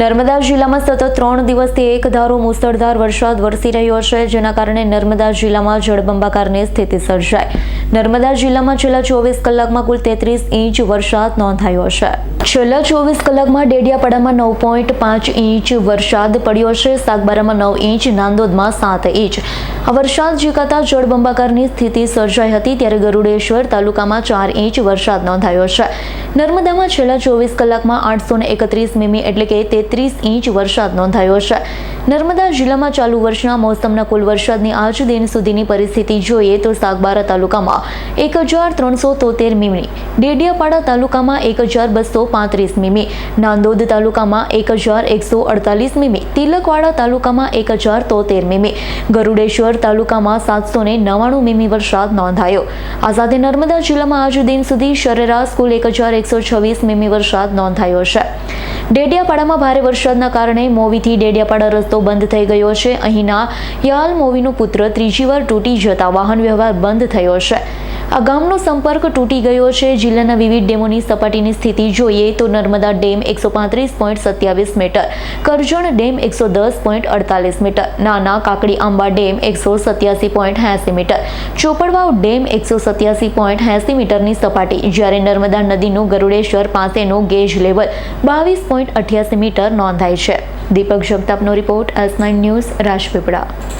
નર્મદા જિલ્લામાં સતત ત્રણ દિવસથી એક ધારો મુસળધાર વરસાદ વરસી રહ્યો છે, જેના કારણે નર્મદા જિલ્લામાં જળબંબાકારની સ્થિતિ સર્જાઈ. નર્મદા જિલ્લામાં છેલ્લા ચોવીસ કલાકમાં કુલ તેત્રીસ ઇંચ વરસાદ નોંધાયો છે. છેલ્લા ચોવીસ કલાકમાં ડેડિયાપાડામાં નવ પોઈન્ટ પાંચ ઇંચ વરસાદ પડ્યો છે. સાગબારામાં નવ ઇંચ, નાંદોદમાં સાત ઇંચ. આ વરસાદ ઝીકાતા જળબંબાકારની સ્થિતિ સર્જાઈ હતી ત્યારે ગરુડેશ્વર તાલુકામાં ચાર ઇંચ વરસાદ નોંધાયો છે. નર્મદામાં છેલ્લા ચોવીસ કલાકમાં આઠસો એકત્રીસ મીમી એટલે કે તેત્રીસ ઇંચ વરસાદ નોંધાયો છે. નર્મદા જિલ્લામાં ચાલુ વર્ષના મોસમના કુલ વરસાદની આજ દિન સુધીની પરિસ્થિતિ જોઈએ તો સાગબારા તાલુકામાં એક હજાર ત્રણસો તોતેર મીમી, ડેડિયાપાડા તાલુકામાં એક હજાર બસો પાંત્રીસ મીમી. નાંદોદ તાલુકામાં એક હજાર એકસો અડતાલીસ મીમી. તિલકવાડા તાલુકામાં એક હજાર તોતેર મીમી. ગરુડેશ્વર તાલુકામાં સાતસો ને નવ્વાણું મીમી વરસાદ નોંધાયો. આ સાથે નર્મદા જિલ્લામાં આજ દિન સુધી સરેરાશ કુલ એક હજાર એકસો છવ્વીસ મીમી વરસાદ નોંધાયો છે. ડેડિયાપાડામાં ભારે વરસાદના કારણે મોવીથી ડેડિયાપાડા રસ્તો બંધ થઈ ગયો છે. અહીંના યાલ મોવીનો પુત્ર ત્રીજી વાર તૂટી જતા વાહન વ્યવહાર બંધ થયો છે. આ ગામનો સંપર્ક તૂટી ગયો છે. જિલ્લાના વિવિધ ડેમોની સપાટીની સ્થિતિ જોઈએ તો નર્મદા ડેમ એકસો પાંત્રીસ પોઈન્ટ સત્યાવીસ મીટર, કરજણ ડેમ એકસો દસ પોઈન્ટ અડતાલીસ મીટર, નાના કાકડી આંબા ડેમ એકસો સત્યાસી પોઈન્ટ એંસી મીટર, ચોપડવાવ ડેમ એકસો સત્યાસી પોઈન્ટ એંસી મીટરની સપાટી, જ્યારે નર્મદા નદીનું ગરુડેશ્વર પાસેનું ગેજ લેવલ બાવીસ પોઈન્ટ અઠ્યાસી મીટર નોંધાય છે. દીપક જગતાપનો રિપોર્ટ એસ ન્યૂઝ રાજપીપળા